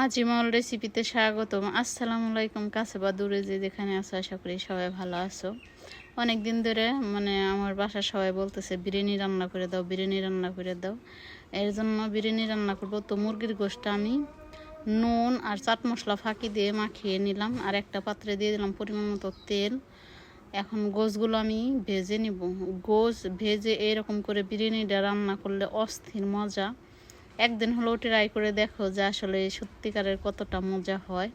আজিমল রেসিপিতে স্বাগতম। আসসালামু আলাইকুম, কাছে বা দূরে যে যেখানে আছো, আশা করি সবাই ভালো আছো। অনেক দিন ধরে মানে আমার বাসার সবাই বলতেছে, বিরিয়ানি রান্না করে দাও, বিরিয়ানি রান্না করে দাও। এর জন্য বিরিয়ানি রান্না করব। তো মুরগির গোষ্ঠটা আমি নুন আর চাট মশলা ফাঁকি দিয়ে মাখিয়ে নিলাম আর একটা পাত্রে দিয়ে দিলাম পরিমাণ মতো তেল। এখন গোছগুলো আমি ভেজে নিব। গোছ ভেজে এরকম করে বিরিয়ানিটা রান্না করলে অস্থির মজা। একদিন হলেও ট্রাই করে দেখো যে আসলে সত্যিকারের কতটা মজা হয়।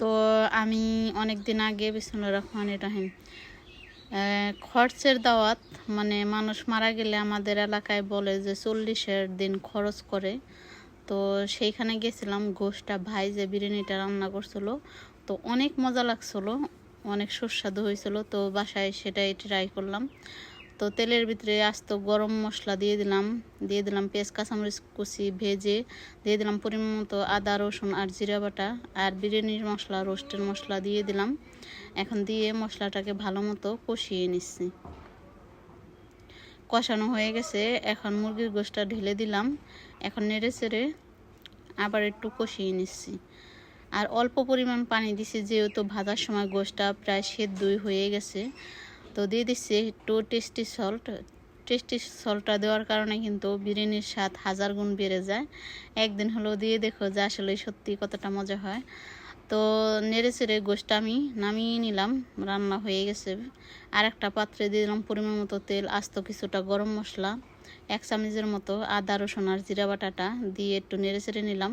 তো আমি অনেক দিন আগে বিসমুল্লাহ রহমান রাহিম খরচের দাওয়াত মানে মানুষ মারা গেলে আমাদের এলাকায় বলে যে চল্লিশের দিন খরচ করে। তো সেইখানে গেছিলাম, গোষ্ঠটা ভাই যে বিরিয়ানিটা রান্না করছিল, তো অনেক মজা লাগছিল, অনেক সুস্বাদু হয়েছিল, তো বাসায় সেটাই ট্রাই করলাম। তো তেলের ভিতরে আস্ত গরম মশলা দিয়ে দিলাম। দিয়ে দিলাম পেঁয়াজ, কাঁচামরিচ, কুচি, ভেজে দিয়ে দিলাম পরিমাণ মতো আদা, রসুন আর জিরা বাটা আর বিরিয়ানির মশলা, রোস্টের মশলা দিয়ে দিলাম। এখন দিয়ে মশলাটাকে ভালো মতো কষিয়ে নিচ্ছি। কষানো হয়ে গেছে। এখন মুরগির গোষ্ঠটা ঢেলে দিলাম। এখন নেড়ে চেড়ে আবার একটু কষিয়ে নিচ্ছি। আর অল্প পরিমাণ পানি দিছি, যেহেতু ভাজার সময় গোষ্ঠটা প্রায় সেদ্ধই হয়ে গেছে। তো দিয়ে দিচ্ছি একটু টেস্টি সল্ট টেস্টি সল্টটা দেওয়ার কারণে কিন্তু বিরিয়ানির স্বাদ হাজার গুণ বেড়ে যায়। একদিন হলেও দিয়ে দেখো যে আসলে সত্যি কতটা মজা হয়। তো নেড়ে চেড়ে গোষ্ঠটা আমি নামিয়ে নিলাম, রান্না হয়ে গেছে। আর একটা পাত্রে দিয়ে দিলাম পরিমাণ মতো তেল, আস্ত কিছুটা গরম মশলা। এক চামচের মতো আদা, রসুন আর জিরা বাটাটা দিয়ে একটু নেড়ে চেড়ে নিলাম।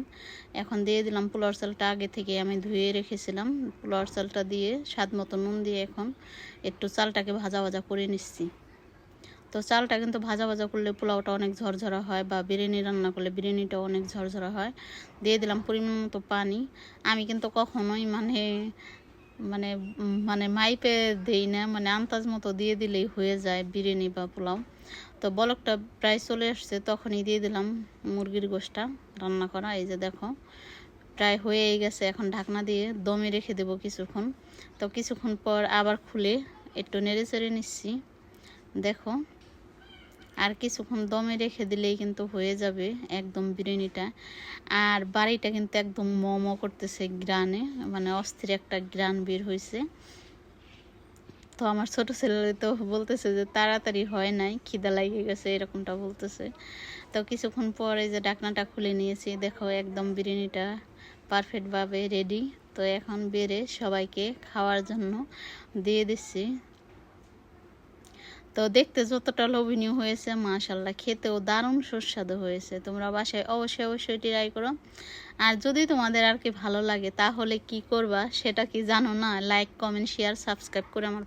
এখন দিয়ে দিলাম পোলার চালটা আগে থেকে আমি ধুয়ে রেখেছিলাম। পোলার চালটা দিয়ে স্বাদ মতো নুন দিয়ে এখন একটু চালটাকে ভাজা ভাজা করে নিচ্ছি। তো চালটা কিন্তু ভাজা ভাজা করলে পোলাওটা অনেক ঝরঝরা হয় বা বিরিয়ানি রান্না করলে বিরিয়ানিটাও অনেক ঝরঝরা হয়। দিয়ে দিলাম পরিমাণ মতো পানি। আমি কিন্তু কখনোই মানে মানে মানে মাইপে দেই না মানে আন্দাজ মতো দিয়ে দিলেই হয়ে যায় বিরিয়ানি বা পোলাও। তো বলকটা প্রায় চলে আসছে, তখনই দিয়ে দিলাম মুরগির গোষ্ঠটা রান্না করা। এই যে দেখো, প্রায় হয়েই গেছে এখন ঢাকনা দিয়ে দমে রেখে দেবো কিছুক্ষণ। তো কিছুক্ষণ পর আবার খুলে একটু নেড়ে চেড়ে নিচ্ছি। দেখো আর কিছুক্ষণ দমে রেখে দিলেই কিন্তু হয়ে যাবে একদম বিরিয়ানিটা। আর বাড়িটা কিন্তু একদম মোমো করতেছে গ্রানে মানে অস্থির একটা গ্রান বের হয়েছে তো আমার ছোট ছেলে তো বলতেছে যে তাড়াতাড়ি হয় নাই, খিদা লাগিয়ে গেছে, এরকমটা বলতেছে। তো কিছুক্ষণ পরে যে ডাকনাটা খুলে নিয়েছি, দেখো একদম বিরিয়ানিটা পারফেক্টভাবে রেডি তো এখন বেড়ে সবাইকে খাওয়ার জন্য দিয়ে দিচ্ছি। তো দেখতে যতটা লোভনীয় হয়েছে মাশাল্লাহ খেতেও দারুণ সুস্বাদু হয়েছে। তোমরা বাসায় অবশ্যই অবশ্যই ট্রাই করো। আর যদি তোমাদের আর কি ভালো লাগে, তাহলে কি করবা সেটা কি জানো না? লাইক কমেন্ট শেয়ার সাবস্ক্রাইব করে আমার